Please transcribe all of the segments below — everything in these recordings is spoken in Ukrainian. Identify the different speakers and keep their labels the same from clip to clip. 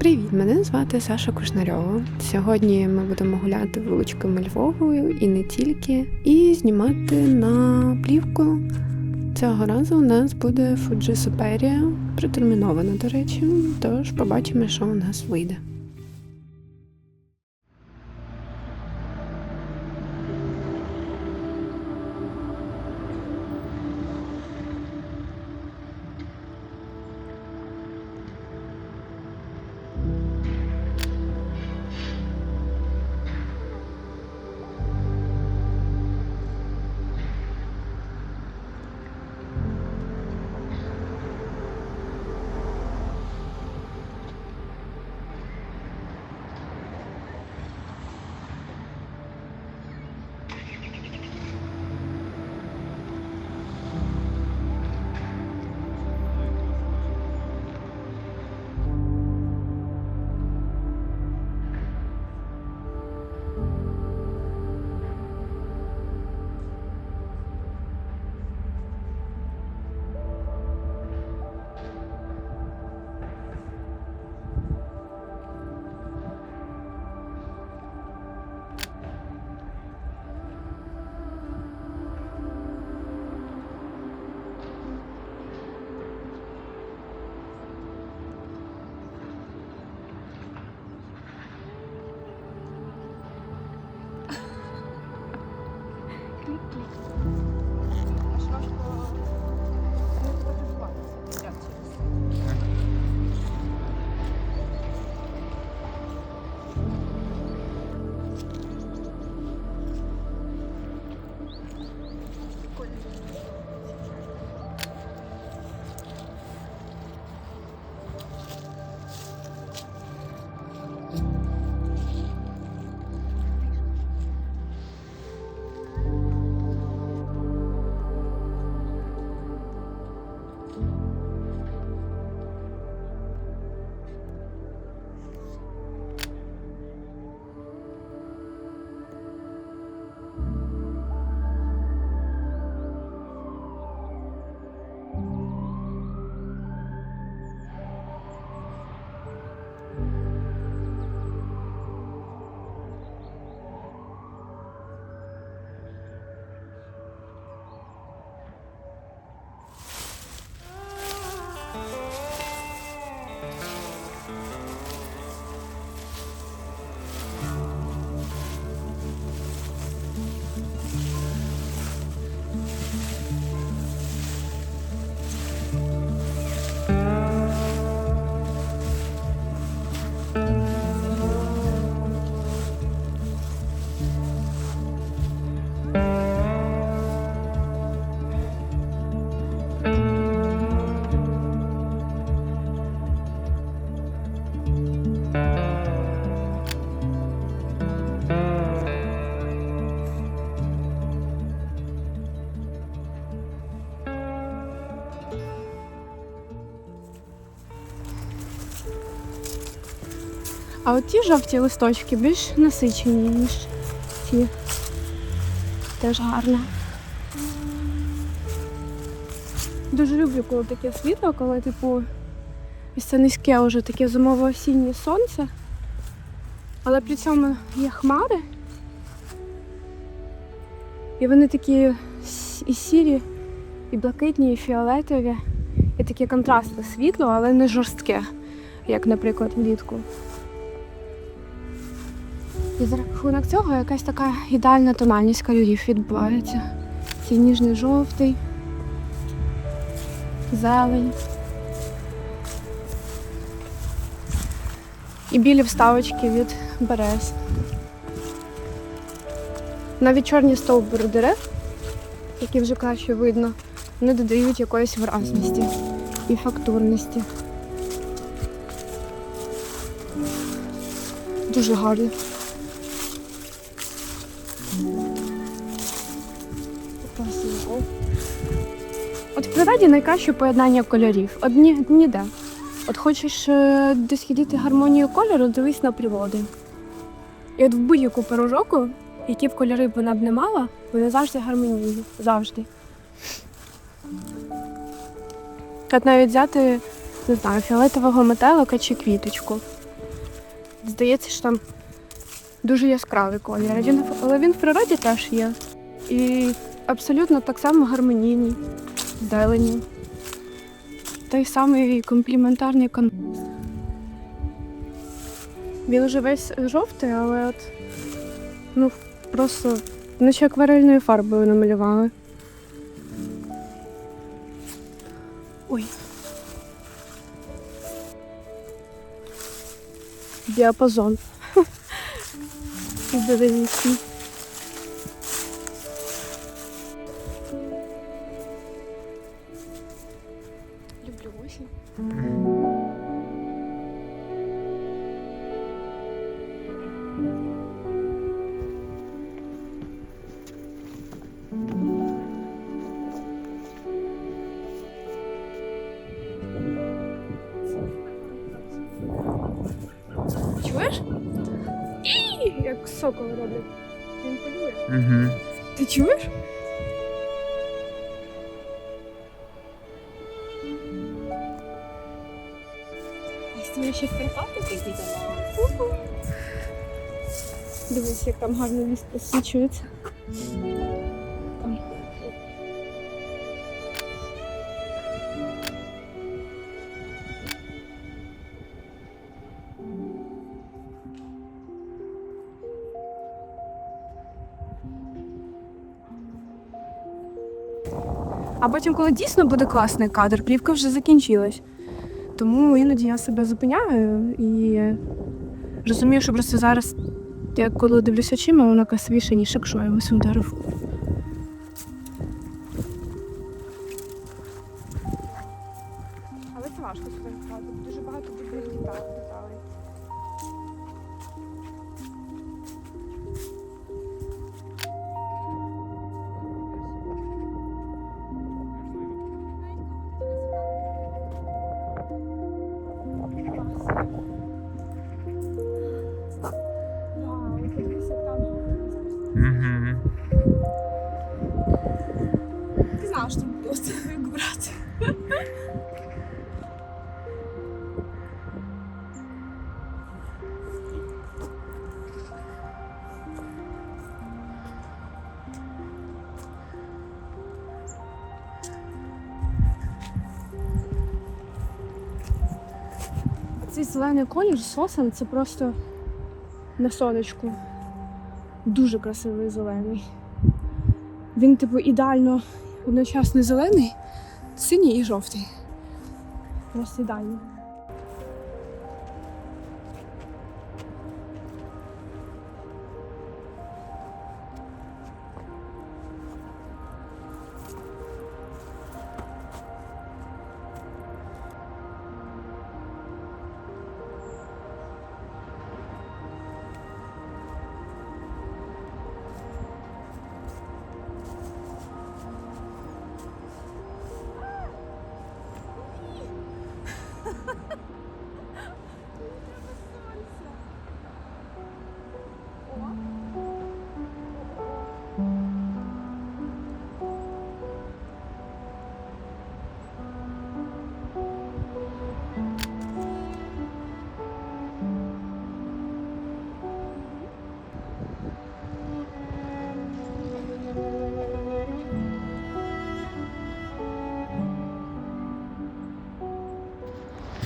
Speaker 1: Привіт, мене звати Саша Кушнарьова. Сьогодні ми будемо гуляти вуличками Львовою і не тільки, і знімати на плівку. Цього разу у нас буде Fuji Superia, притермінована, до речі, тож побачимо, що у нас вийде.
Speaker 2: А от ті жовті листочки більш насичені, ніж ті. Теж гарне. Дуже люблю, коли таке світло, коли, типу, ось це низьке вже таке зимово-осіннє сонце, але при цьому є хмари. І вони такі і сірі, і блакитні, і фіолетові. І таке контрастне світло, але не жорстке, як, наприклад, влітку. І за рахунок цього якась така ідеальна тональність кольорів відбувається. Цей ніжний жовтий, зелень. І білі вставочки від берез. Навіть чорні стовбури дерев, які вже краще видно, вони додають якоїсь виразності і фактурності. Дуже гарно. От в природі найкраще поєднання кольорів. Одні ніде. От хочеш е, дослідити гармонію кольору, дивись на природи. І от в будь-яку пору року, які б кольори вона б не мала, вони завжди гармонійні. Завжди. От навіть взяти, не знаю, фіолетового метелика чи квіточку. Здається, що там дуже яскравий колір. Але він в природі теж є. І абсолютно так само гармонійний, зелені. Той самий компліментарний кон. Він вже весь жовтий, але от ну просто наче акварельною фарбою намалювали. Ой. Діапазон. Здоровісний. Осінь. Чуєш? І, як сокол роблять. Він полює.
Speaker 3: Угу.
Speaker 2: Ти чуєш? Ще Карпати приїдемо. Дивись, як там гарно ліс просвічується. А потім, коли дійсно буде класний кадр, плівка вже закінчилась. Тому іноді я себе зупиняю і розумію, що просто зараз, я коли дивлюся очима, воно красивіше, ніж якщо я ось ударив. Але це важко сфотографувати, дуже багато дітей деталей.
Speaker 3: Угу.
Speaker 2: Ти знав, що буде ось як брати. Цей зелений колір сосен це просто на сонечку. Дуже красивий зелений. Він, типу, ідеально одночасно зелений, синій і жовтий. Просто ідеально.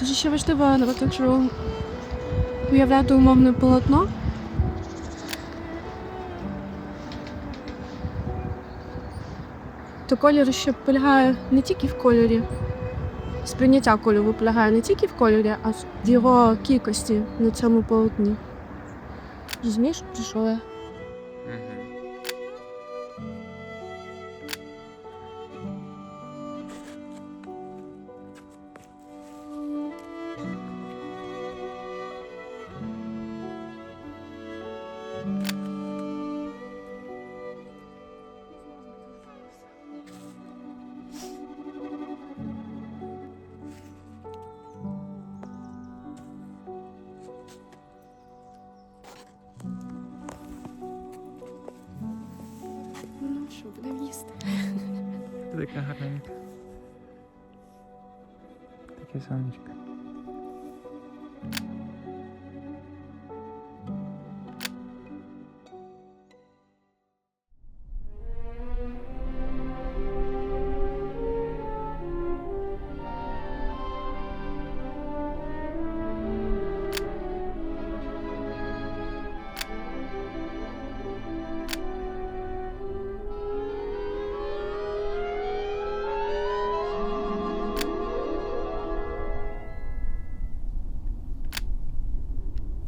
Speaker 2: Дуже ще важливо, наприклад, якщо уявляти умовне полотно. То колір ще полягає не тільки в кольорі. Сприйняття кольору полягає не тільки в кольорі, а в його кількості на цьому полотні. Розумієш, про що я?
Speaker 3: Така гарненька. Таке сонечко.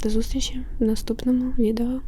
Speaker 1: Зустрічі в наступному відео.